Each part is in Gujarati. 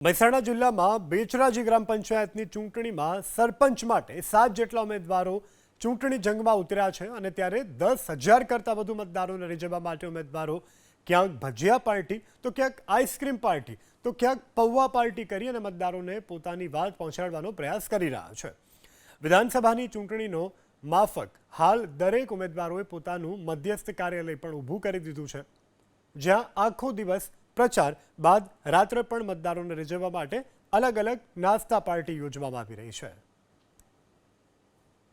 મહેસાણા જિલ્લામાં બેચરાજી ગ્રામ પંચાયતની ચૂંટણીમાં સરપંચ માટે સાત જેટલા ઉમેદવારો ચૂંટણી જંગમાં ઉતર્યા છે અને ત્યારે દસ હજાર કરતાં વધુ મતદારોને રીઝવવા માટે ઉમેદવારો ક્યાંક ભજીયા પાર્ટી, તો ક્યાંક આઈસ્ક્રીમ પાર્ટી, તો ક્યાંક પૌવા પાર્ટી કરી અને મતદારોને પોતાની વાત પહોંચાડવાનો પ્રયાસ કરી રહ્યા છે. વિધાનસભાની ચૂંટણીનો માફક હાલ દરેક ઉમેદવારોએ પોતાનું મધ્યસ્થ કાર્યાલય પણ ઊભું કરી દીધું છે. જ્યાં આખો દિવસ પ્રચાર બાદ રાત્રે પણ મતદારોને રીઝવવા માટે અલગ અલગ નાસ્તા પાર્ટી યોજવામાં આવી રહી છે.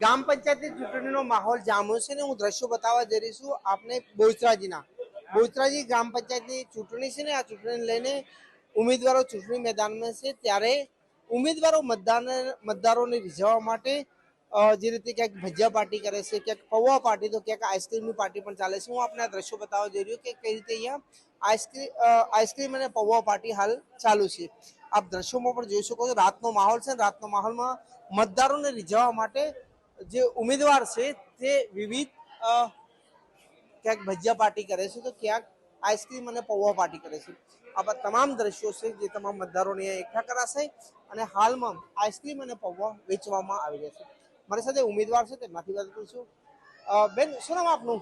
ગ્રામ પંચાયતની ચૂંટણીનો માહોલ જામ્યો છે ને હું દ્રશ્યો બતાવવા જઈ રહી છું આપને બોચરાજીના બોચરાજી ગ્રામ પંચાયતની ચૂંટણી છે ને આ ચૂંટણીને લઈને ઉમેદવારો ચૂંટણી મેદાનમાં છે ત્યારે ઉમેદવારો મતદાન મતદારોને રીઝવવા માટે જે રીતે ક્યાંક ભજીયા પાર્ટી કરે છે, ક્યાંક પૌવા પાર્ટી, તો ક્યાંક આઈસ્ક્રીમની પાર્ટી પણ ચાલે છે. હું આપને આ દ્રશ્યો બતાવવા જઈ રહ્યો કે કઈ રીતે અહીંયા આઈસ્ક્રીમ આઈસ્ક્રીમ અને પૌવા પાર્ટી હાલ ચાલુ છે. આપ દ્રશ્યોમાં પણ જોઈ શકો છો, રાતનો માહોલ છે રાતનો માહોલમાં મતદારોને રીઝવવા માટે જે ઉમેદવાર છે તે વિવિધ ક્યાંક ભજીયા પાર્ટી કરે છે, તો ક્યાંક આઈસ્ક્રીમ અને પૌવા પાર્ટી કરે છે. આવા તમામ દ્રશ્યો છે જે તમામ મતદારોને એકઠા કરાશે અને હાલમાં આઈસ્ક્રીમ અને પૌવા વેચવામાં આવી રહ્યા છે. મારી સાથે ઉમેદવાર છે તેમાંથી વાત કરીશું. છું બેન શું નામ આપનું?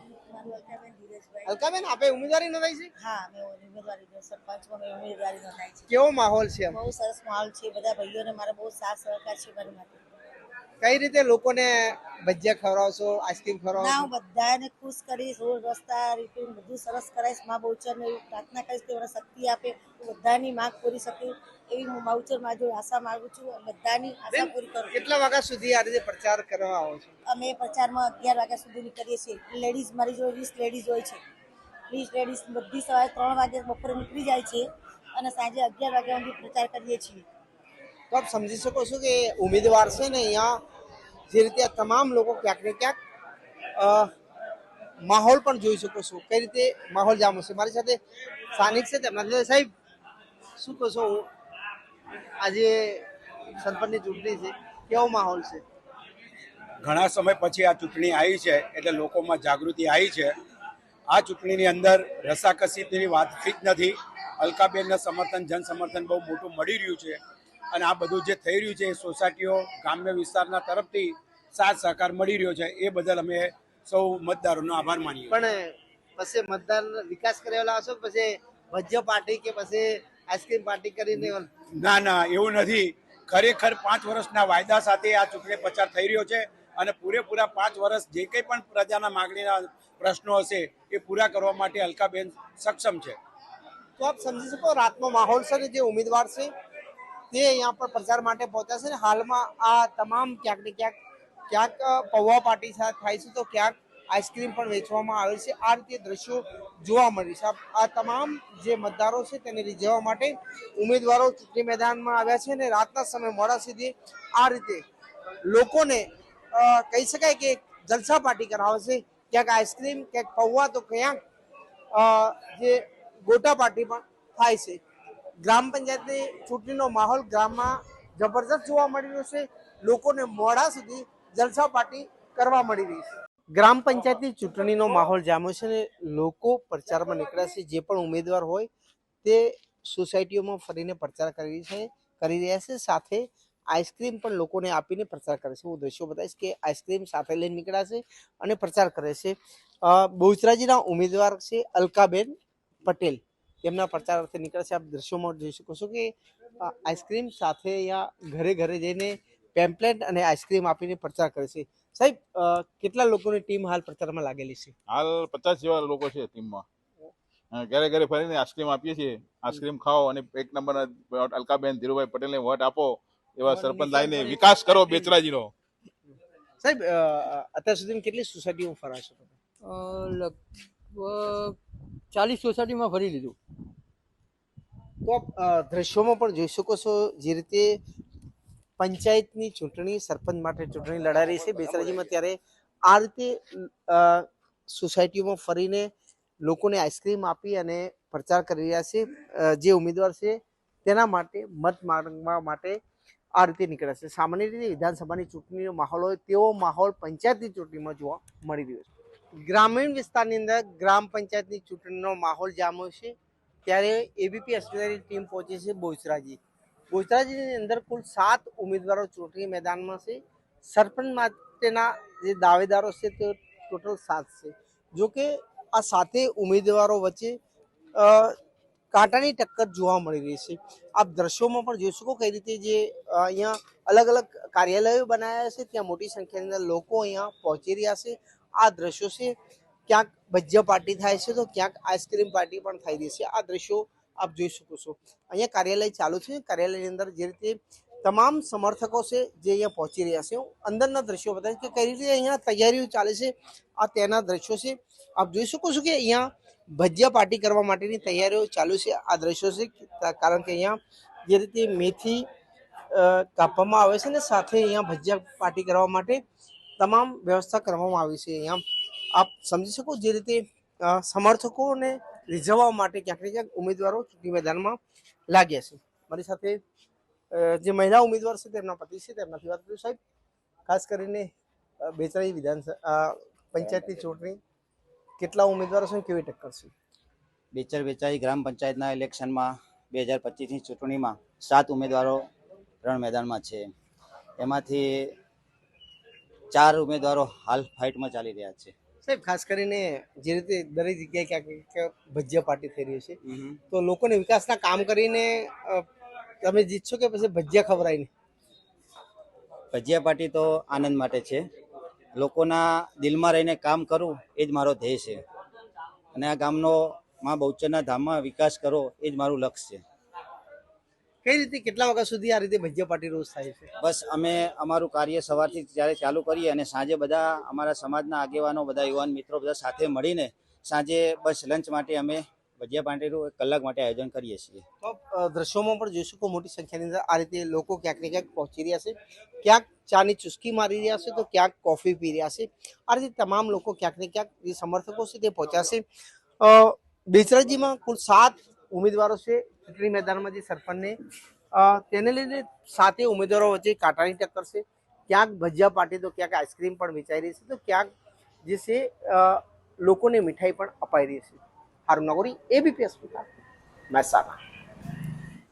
અલકાબેન આપે ઉમેદવારી નોંધાઈ છે? હા મેં ઉમેદવારી સરપંચમાં મેં ઉમેદવારી નોંધાઈ છે. કેવો માહોલ છે? બહુ સરસ માહોલ છે. બધા ભાઈઓને મારા બહુ સાથ સહકાર છે મારી માટે. કઈ રીતે લોકોને ભજીયા ખવડાવશો આઈસ્ક્રીમ ના હું ખવડાવશો બધાને ખુશ કરીશ રોડ રસ્તા રીપીન બધું સરસ કરાવીશ મા બહુચરને ને પ્રાર્થના કરીશ મને શક્તિ આપે બધાની માંગ પૂરી શકું. એવી હું માઉચરમાં જો આશા માંગુ છું બધાની આશા પૂરી કરું કેટલા વાગ્યા સુધી આ રીતે પ્રચાર કરવા આવો છો? અમે પ્રચારમાં અગિયાર વાગ્યા સુધી નીકળીએ છીએ. લેડીઝ મારી જોડે વીસ લેડીઝ હોય છે. વીસ લેડીઝ બધી સવારે ત્રણ વાગે બપોરે નીકળી જાય છે અને સાંજે અગિયાર વાગ્યા સુધી પ્રચાર કરીએ છીએ. તો આપ સમજી શકો છો કે ઉમેદવાર છે ને અહીંયા જે રીતે આ તમામ લોકો ક્યાંક ને ક્યાંક માહોલ પણ જોઈ શકો છો. કઈ રીતે માહોલ જામો છે? મારી સાથે સ્થાનિક છે તેમના સાથે. સાહેબ, શું કહો છો? આજે સરપંચની ચૂંટણી છે. કેવો માહોલ છે? ઘણા સમય પછી આ ચૂંટણી આવી છે, એટલે લોકોમાં જાગૃતિ આવી છે. આ ચૂંટણીની અંદર રસાકસીની વાત જ નથી. અલકાબેનના સમર્થન જન સમર્થન બહુ મોટું મળી રહ્યું છે. અને આ બધું જે થઈ રહ્યું છે એ સોસાયટીઓ ગ્રામ્ય વિસ્તારના તરફથી સાથ સહકાર મળી રહ્યો છે એ બદલ અમે સૌ મતદારોનો આભાર માનીએ પણ પછી મતદાન વિકાસ કરેલા હશો પછી ભજ્ય પાર્ટી કે પછી આઈસ્ક્રીમ પાર્ટી કરીને? ના ના એવું નથી. ખરેખર પાંચ વર્ષના વાયદા સાથે આ ચૂંટણી પ્રચાર થઈ રહ્યો છે અને પૂરેપૂરા પાંચ વર્ષ જે કંઈ પણ પ્રજાના માગણીના પ્રશ્નો હશે એ પૂરા કરવા માટે અલકાબેન સક્ષમ છે. તો આપ સમજી શકો રાતનો માહોલ છે જે ઉમેદવાર છે? તે અહીંયા પર પ્રચાર માટે પહોંચ્યા છે ને હાલમાં આ તમામ ક્યાંક ને ક્યાંક ક્યાંક પૌવા પાર્ટી સાથે થાય છે તો ક્યાંક આઈસ્ક્રીમ પણ વેચવામાં આવે છે. આ રીતે દ્રશ્યો જોવા મળે છે. આ તમામ જે મતદારો છે તેને રીઝવવા માટે ઉમેદવારો ચૂંટણી મેદાનમાં આવ્યા છે અને રાતના સમય મોડા સુધી આ રીતે લોકોને કહી શકાય કે જલસા પાર્ટી કરાવે છે. ક્યાંક આઈસ્ક્રીમ, ક્યાંક પૌવા તો ક્યાંક જે ગોટા પાર્ટી પણ થાય છે. ગ્રામ પંચાયતની ચૂંટણીનો માહોલ ગામમાં જબરજસ્ત જોવા મળી રહ્યો છે. લોકોને મોડા સુધી જલસા પાર્ટી કરવા મળી રહી છે. ગ્રામ પંચાયતની ચૂંટણીનો માહોલ જામ્યો છે ને લોકો પ્રચારમાં નીકળ્યા છે. જે પણ ઉમેદવાર હોય તે સોસાયટીઓમાં ફરીને પ્રચાર કરી છે, કરી રહ્યા છે. સાથે આઈસ્ક્રીમ પણ લોકોને આપીને પ્રચાર કરે છે. હું દ્રશ્યો બતાવીશ કે આઈસ્ક્રીમ સાથે લઈને નીકળ્યા છે અને પ્રચાર કરે છે. બહુચરાજીના ઉમેદવાર છે અલકાબેન પટેલ. તેમના પ્રચાર અર્થે નીકળે છે. આપ દ્રશ્યોમાં જોઈ શકો છો કે આઈસ્ક્રીમ સાથે અહીંયા ઘરે ઘરે જઈને પેમ્પલેટ અને આઈસ્ક્રીમ આપીને પ્રચાર કરે છે. સાહેબ કેટલા લોકોની ટીમ હાલ પ્રચારમાં લાગેલી છે? હાલ પચાસ જેવા લોકો છે ટીમમાં. ઘરે ઘરે ફરીને આઈસ્ક્રીમ આપીએ છીએ. આઈસ્ક્રીમ ખાઓ અને એક નંબરના અલકાબેન ધીરુભાઈ પટેલને વોટ આપો એવા સરપંચ લાઈને વિકાસ કરો બેચરાજીનો. સાહેબ અત્યાર સુધી કેટલી સોસાયટીમાં ફરાશો તમે? લગભગ ચાલીસ સોસાયટીમાં ફરી લીધું. તો આપ દ્રશ્યોમાં પણ જોઈ શકો છો જે રીતે પંચાયતની ચૂંટણી, સરપંચ માટે ચૂંટણી લડાઈ રહી છે. બેસરાજીમાં ત્યારે આ રીતે સોસાયટીઓમાં ફરીને લોકોને આઈસ્ક્રીમ આપી અને પ્રચાર કરી રહ્યા છે. જે ઉમેદવાર છે તેના માટે મત માંગવા માટે આ રીતે નીકળ્યા છે. સામાન્ય રીતે વિધાનસભાની ચૂંટણીનો માહોલ હોય તેવો માહોલ પંચાયતની ચૂંટણીમાં જોવા મળી રહ્યો છે. ગ્રામીણ વિસ્તારની અંદર ગ્રામ પંચાયતની ચૂંટણીનો માહોલ જામ્યો છે. ત્યારે એબીપી અસ્મિતાની ટીમ પહોંચી છે બોચરાજી બોચરાજીની અંદર કુલ સાત ઉમેદવારો ચૂંટણી મેદાનમાં છે. સરપંચ માટેના જે દાવેદારો છે તે ટોટલ સાત છે. જો કે આ સાતે ઉમેદવારો વચ્ચે કાંટાની ટક્કર જોવા મળી રહી છે. આપ દ્રશ્યોમાં પણ જોઈ શકો કઈ રીતે જે અહીંયા અલગ અલગ કાર્યાલયો બનાવ્યા છે. ત્યાં મોટી સંખ્યાની અંદર લોકો અહીંયા પહોંચી રહ્યા છે. આ દ્રશ્યો છે. ક્યાંક ભજીયા પાર્ટી થાય છે તો ક્યાંક આઈસ્ક્રીમ પાર્ટી પણ થઈ રહી છે. આ દ્રશ્યો આપ જોઈ શકો છો. અહીંયા કાર્યાલય ચાલુ છે. કાર્યાલયની અંદર જે રીતે તમામ સમર્થકો છે જે અહીંયા પહોંચી રહ્યા છે. હું અંદરના દ્રશ્યો બતાવીશ કે કઈ રીતે અહીંયા તૈયારીઓ ચાલે છે. આ તેના દ્રશ્યો છે. આપ જોઈ શકો છો કે અહીંયા ભજીયા પાર્ટી કરવા માટેની તૈયારીઓ ચાલુ છે. આ દ્રશ્યો છે કારણ કે અહીંયા જે રીતે મેથી કાપવામાં આવે છે ને સાથે અહીંયા ભજીયા પાર્ટી કરવા માટે તમામ વ્યવસ્થા કરવામાં આવી છે. અહીંયા આપ સમજી શકો જે રીતે સમર્થકોને રીઝવવા માટે ક્યાંક ને ક્યાંક ઉમેદવારો ચૂંટણી મેદાનમાં લાગ્યા છે. મારી સાથે જે મહિલા ઉમેદવાર છે તેમના પતિ છે તેમનાથી વાત કરું સાહેબ. ખાસ કરીને બેચરાઈ વિધાનસભા પંચાયતની ચૂંટણી કેટલા ઉમેદવારો છે કેવી ટક્કર છે? બેચર બેચાઈ ગ્રામ પંચાયતના ઇલેક્શનમાં બે હજાર પચીસની ચૂંટણીમાં સાત ઉમેદવારો રણ મેદાનમાં છે. એમાંથી ચાર ઉમેદવારો હાલ ફાઇટમાં ચાલી રહ્યા છે. સાહેબ ખાસ કરીને જે રીતે દરેક જગ્યાએ ક્યાંક ક્યાંક ભજીયા પાર્ટી થઈ રહી છે. તો લોકોને વિકાસના કામ કરીને તમે જીતશો કે પછી ભજીયા ખવડાવીને? ભજીયા પાર્ટી તો આનંદ માટે છે. લોકોના દિલમાં રહીને કામ કરવું એ જ મારો ધ્યેય છે. અને આ ગામનો માં બહુચરના ધામમાં વિકાસ કરો એ જ મારું લક્ષ્ય છે. કઈ રીતે કેટલા વાગ્યા સુધી આ રીતે ભજીયા પાર્ટી રોજ થાય છે? બસ અમે અમારું કાર્ય સવારથી જ્યારે ચાલુ કરીએ અને સાંજે બધા અમારા સમાજના આગેવાનો બધા યુવાન મિત્રો બધા સાથે મળીને સાંજે બસ લંચ માટે અમે ભજીયા પાર્ટીનું એક કલાક માટે આયોજન કરીએ છીએ. તો દ્રશ્યોમાં પણ જોઈશું કે મોટી સંખ્યાની અંદર આ રીતે લોકો ક્યાંક ને ક્યાંક પહોંચી રહ્યા છે. ક્યાંક ચાની ચુસ્કી મારી રહ્યા છે તો ક્યાંક કોફી પી રહ્યા છે. આ રીતે તમામ લોકો ક્યાંક ને ક્યાંક જે સમર્થકો છે તે પહોંચ્યા છે. બેચરાજીમાં કુલ સાત ઉમેદવારો છે. ચૂંટણી મેદાનમાં જે સરપંચને તેને લઈને સાતે ઉમેદવારો વચ્ચે કાંટાની ટક્કર છે ક્યાંક ભજીયા પાટી તો ક્યાંક આઈસ્ક્રીમ પણ વેચાઈ રહી છે તો ક્યાંક જે છે લોકોને મીઠાઈ પણ અપાઈ રહી છે હારું નગોરી એબીપી અસ્પતાલ મહેસાણા